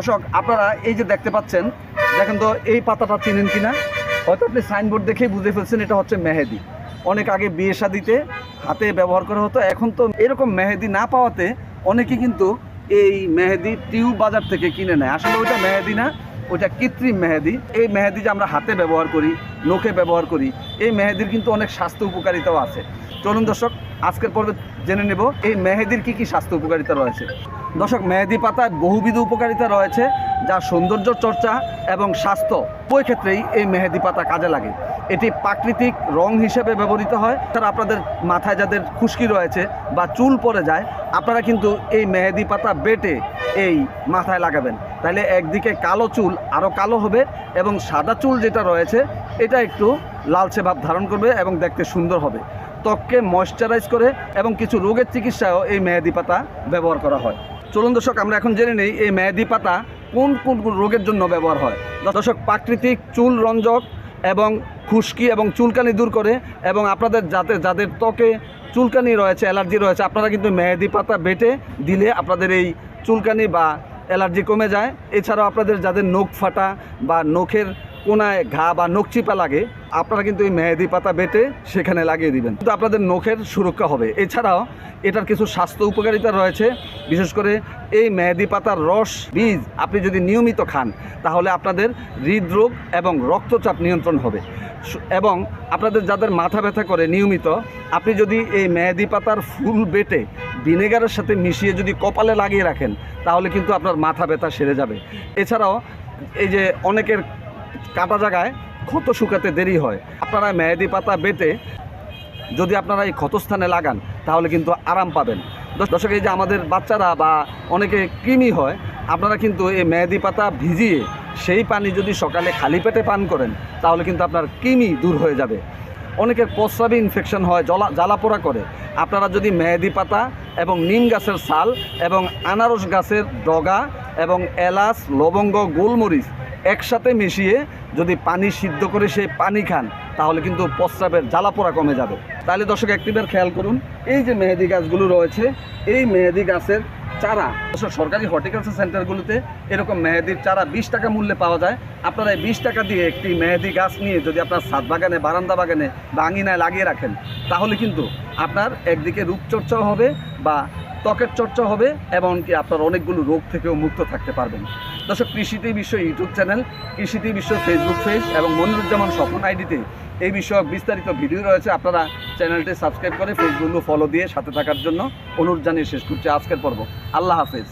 দর্শক, আপনারা এই যে দেখতে পাচ্ছেন, দেখেন তো এই পাতাটা চিনেন কিনা? হয়তো আপনি সাইনবোর্ড দেখেই বুঝে ফেলছেন, এটা হচ্ছে মেহেদি। অনেক আগে বিয়ে শাদিতে হাতে ব্যবহার করা হতো, এখন তো এরকম মেহেদি না পাওয়াতে অনেকে কিন্তু এই মেহেদি টিউব বাজার থেকে কিনে নেয়। আসলে ওইটা মেহেদি না, ওইটা কৃত্রিম মেহেদি। এই মেহেদি যে আমরা হাতে ব্যবহার করি নখে ব্যবহার করি। এই মেহেদির কিন্তু অনেক স্বাস্থ্য উপকারিতাও আছে। চলুন দর্শক, আজকের পর্বে জেনে নেব, এই মেহেদির কি কি স্বাস্থ্য উপকারিতা রয়েছে? দর্শক, মেহেদি পাতায় বহুবিধ উপকারিতা রয়েছে যা সৌন্দর্য চর্চা এবং স্বাস্থ্য উভয় ক্ষেত্রেই এই মেহেদি পাতা কাজে লাগে। এটি প্রাকৃতিক রং হিসেবে ব্যবহৃত হয়। তারা আপনাদের মাথায় যাদের খুশকি রয়েছে বা চুল পড়ে যায়, আপনারা কিন্তু এই মেহেদি পাতা বেটে এই মাথায় লাগাবেন। তাহলে একদিকে কালো চুল আরও কালো হবে এবং সাদা চুল যেটা রয়েছে এটা একটু লালচে ভাব ধারণ করবে এবং দেখতে সুন্দর হবে। ত্বককে ময়শ্চারাইজ করে এবং কিছু রোগের চিকিৎসায়ও এই মেহেদি পাতা ব্যবহার করা হয়। চলুন দর্শক, আমরা এখন জেনে নেই এই মেহেদি পাতা কোন কোন কোন রোগের জন্য ব্যবহার হয়। দর্শক, প্রাকৃতিক চুল রঞ্জক এবং খুশকি এবং চুলকানি দূর করে এবং আপনাদের যাতে যাদের ত্বকে চুলকানি রয়েছে, অ্যালার্জি রয়েছে, আপনারা কিন্তু মেহেদি পাতা বেটে দিলে আপনাদের এই চুলকানি বা অ্যালার্জি কমে যায়। এছাড়াও আপনাদের যাদের নখ ফাটা বা নখের কোনায় ঘা বা নখ চিপা লাগে, আপনারা কিন্তু এই মেহেদি পাতা বেটে সেখানে লাগিয়ে দিবেন। কিন্তু আপনাদের নখের সুরক্ষা হবে। এছাড়াও এটার কিছু স্বাস্থ্য উপকারিতা রয়েছে। বিশেষ করে এই মেহেদি পাতার রস, বীজ আপনি যদি নিয়মিত খান, তাহলে আপনাদের হৃদরোগ এবং রক্তচাপ নিয়ন্ত্রণ হবে। এবং আপনাদের যাদের মাথা ব্যথা করে নিয়মিত, আপনি যদি এই মেহেদি পাতার ফুল বেটে ভিনেগারের সাথে মিশিয়ে যদি কপালে লাগিয়ে রাখেন, তাহলে কিন্তু আপনার মাথা ব্যথা সেরে যাবে। এছাড়াও এই যে অনেকের কাটা জায়গায় ক্ষত শুকাতে দেরি হয়। আপনারা মেহেদি পাতা বেটে যদি আপনারা এই ক্ষতস্থানে লাগান, তাহলে কিন্তু আরাম পাবেন। দর্শক, এই যে আমাদের বাচ্চারা বা অনেকে কৃমি হয়, আপনারা কিন্তু এই মেহেদি পাতা ভিজিয়ে সেই পানি যদি সকালে খালি পেটে পান করেন, তাহলে কিন্তু আপনার কৃমি দূর হয়ে যাবে। অনেকের প্রস্রাবে ইনফেকশন হয়, জলা জ্বালাপোড়া করে। আপনারা যদি মেহেদি পাতা এবং নিম গাছের ছাল এবং আনারস গাছের ডগা এবং এলাচ, লবঙ্গ, গোলমরিচ একসাথে মিশিয়ে যদি পানি সিদ্ধ করে সেই পানি খান, তাহলে কিন্তু প্রস্রাবের জ্বালাপোড়া কমে যাবে। তাহলে দর্শক একটিবার খেয়াল করুন, এই যে মেহেদি গাছগুলো রয়েছে, এই মেহেদি গাছের চারা সরকারি হর্টিকালচার সেন্টারগুলোতে এরকম মেহেদির চারা বিশ টাকা মূল্যে পাওয়া যায়। আপনারা এই বিশ টাকা দিয়ে একটি মেহেদি গাছ নিয়ে যদি আপনার ছাদ বাগানে, বারান্দা বাগানে বা আঙিনায় লাগিয়ে রাখেন, তাহলে কিন্তু আপনার একদিকে রূপচর্চাও হবে বা ত্বকের চর্চা হবে এবং কি আপনার অনেকগুলো রোগ থেকেও মুক্ত থাকতে পারবেন। দর্শক কৃষিতে বিশ্ব ইউটিউব চ্যানেল কৃষিতে বিশ্ব ফেসবুক পেজ এবং মনিরুজ্জামান স্বপন আইডিতে এই বিষয়ক বিস্তারিত ভিডিও রয়েছে। আপনারা চ্যানেলটি সাবস্ক্রাইব করে ফেসবুকগুলো ফলো দিয়ে সাথে থাকার জন্য অনুরোধ জানিয়ে শেষ করছি আজকের পর্ব। আল্লাহ হাফেজ।